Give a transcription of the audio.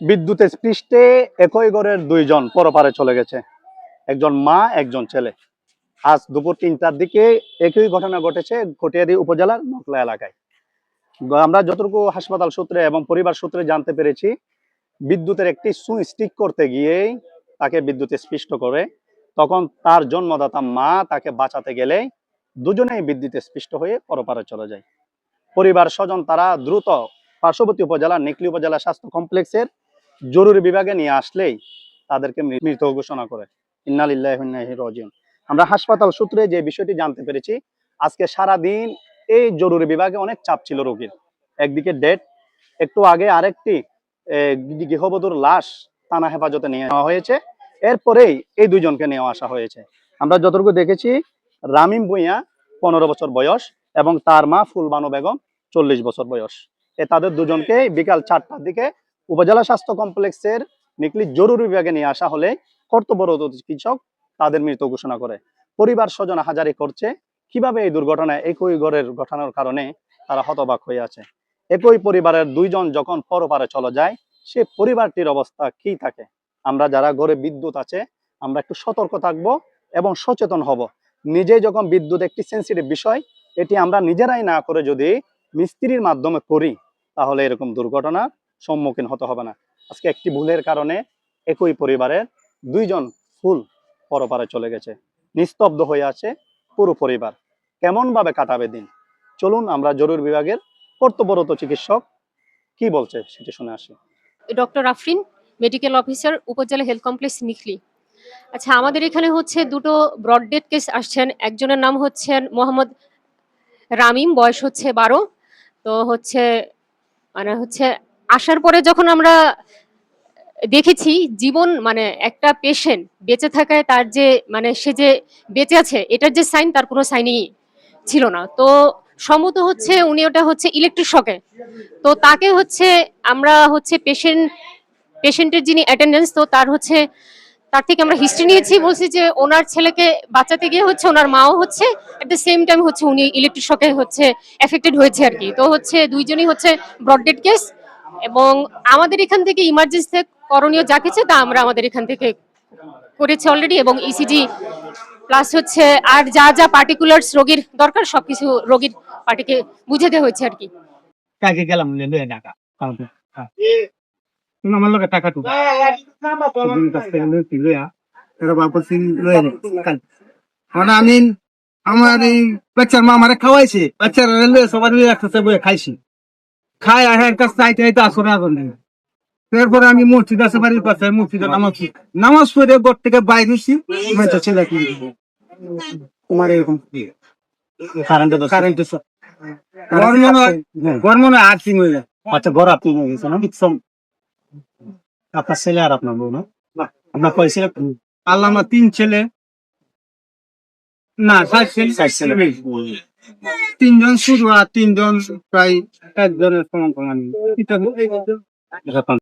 বিদ্যুতের স্পৃষ্টে একই ঘরের দুইজন পরপারে চলে গেছে। একজন মা, একজন ছেলে। আজ দুপুর তিনটার দিকে একই ঘটনা ঘটেছে কটিয়াদি উপজেলার নকলা এলাকায়। আমরা যতটুকু হাসপাতাল সূত্রে এবং পরিবার সূত্রে জানতে পেরেছি, বিদ্যুতের একটি সুইচ ঠিক করতে গিয়েই তাকে বিদ্যুতে স্পৃষ্ট করে, তখন তার জন্মদাতা মা তাকে বাঁচাতে গেলে দুজনেই বিদ্যুতে স্পৃষ্ট হয়ে পরপারে চলে যায়। পরিবার স্বজন তারা দ্রুত পার্শ্ববর্তী উপজেলা, নিকলি উপজেলা স্বাস্থ্য কমপ্লেক্সের জরুরি বিভাগে নিয়ে আসলেই তাদেরকে মৃত ঘোষণা করে। ইন্নালিল্লাহি রাজিউন। আমরা হাসপাতাল সূত্রে যে বিষয়টি জানতে পেরেছি, আজকে সারা দিন এই জরুরি বিভাগে অনেক চাপ ছিল রোগীর। একদিকে ডেট, একটু আগে আরেকটি গৃহবধূর লাশ থানা হেফাজতে নিয়ে নেওয়া হয়েছে। এরপরেই এই দুজনকে নেওয়া আসা হয়েছে। আমরা যতটুকু দেখেছি, রামিম ভুঁইয়া পনেরো বছর বয়স এবং তার মা ফুলবানু বেগম চল্লিশ বছর বয়স। এ তাদের দুজনকে বিকাল চারটার দিকে উপজেলা স্বাস্থ্য কমপ্লেক্সের নিকলি জরুরি বিভাগে নিয়ে আসা হলে কর্তব্যরত চিকিৎসক তাদের মৃত ঘোষণা করে। পরিবার স্বজন হাজারি করছে, কীভাবে এই দুর্ঘটনায় একই ঘরের ঘটনার কারণে তারা হতবাক হয়ে আছে? একই পরিবারের দুইজন যখন পরপারে চলে যায়, সে পরিবারটির অবস্থা কি থাকে? আমরা যারা ঘরে বিদ্যুৎ আছে, আমরা একটু সতর্ক থাকব এবং সচেতন হব। নিজে যখন বিদ্যুৎ একটি সেন্সিটিভ বিষয়, এটি আমরা নিজেরাই না করে যদি মিস্ত্রির মাধ্যমে করি, তাহলে এরকম দুর্ঘটনার সম্মুখীন হতে হবে না। আজকে একটি ভুলের কারণে একই পরিবারের দুইজন ফুল পরপারে চলে গেছে। নিস্তব্ধ হয়ে আছে পুরো পরিবার। কেমন ভাবে কাটাবে দিন? চলুন আমরা জরুরি বিভাগের কর্তব্যরত চিকিৎসক কি বলছে সেটি শুনে আসি। ডক্টর আফরিন, মেডিকেল অফিসার, উপজেলা হেলথ কমপ্লেক্স নিখলি আচ্ছা আমাদের এখানে হচ্ছে দুটো ব্রড ডেড কেস আসছেন। একজনের নাম হচ্ছেন মোহাম্মদ রামিম, বয়স হচ্ছে বারো। তো হচ্ছে মানে হচ্ছে আসার পরে যখন আমরা দেখেছি জীবন মানে একটা পেশেন্ট বেঁচে থাকায় তার যে মানে সে যে বেঁচে আছে, এটার যে সাইন তার কোনো সাইনই ছিল না। তো সম্ভবত হচ্ছে উনি ওটা হচ্ছে ইলেকট্রিক শকে তো তাকে হচ্ছে আমরা হচ্ছে পেশেন্ট পেশেন্টের যিনি অ্যাটেন্ডেন্স তো তার হচ্ছে, তার থেকে আমরা হিস্ট্রি নিয়েছি, বলছি যে ওনার ছেলেকে বাঁচাতে গিয়ে হচ্ছে ওনার মাও হচ্ছে এট দ্য সেম টাইম হচ্ছে উনি ইলেকট্রিক শকে হচ্ছে এফেক্টেড হয়েছে আর কি। তো হচ্ছে দুইজনই হচ্ছে ব্রডডেড কেস এবং আমাদের এখান থেকে ইমার্জেন্সি করণীয় যা কিছু তা আমরা আমাদের এখান থেকে করেছি অলরেডি এবং ইসিজি প্লাস হচ্ছে আর যা যা পার্টিকুলার্স রোগীর দরকার সবকিছু রোগীর পার্টিকে বুঝে দেওয়া হয়েছে আর কি। কাকে গেলাম কালকে হ্যাঁ। আমার লগে টাকা টুকা মানে আমি আমার এই বাচ্চার মা আমারে খাওয়াইছে বাচ্চার রেলওয়ে সবার একসাথে খাইছি। খাই আহের কাছ চাইতে চাইতে আসরে আগুন দিন এরপরে আমি মসজিদ আছে বাড়ির পাশে মসজিদে নামাজ। নামাজ পড়ে ঘর থেকে বাইরে আমি ছেলে তোমার এরকম কারেন্ট কারেন্ট গরমনে আর্থিং হয়ে যায়। আচ্ছা বড় আপনি হয়ে গেছেন না? আপনার ছেলে আর আপনার বউ না? আপনার কয় ছেলে? আল্লাহ আমার তিন ছেলে। না ছেলে। তিনজন শুরু আর তিনজন প্রায় একজনের সমান সমান এটা এখন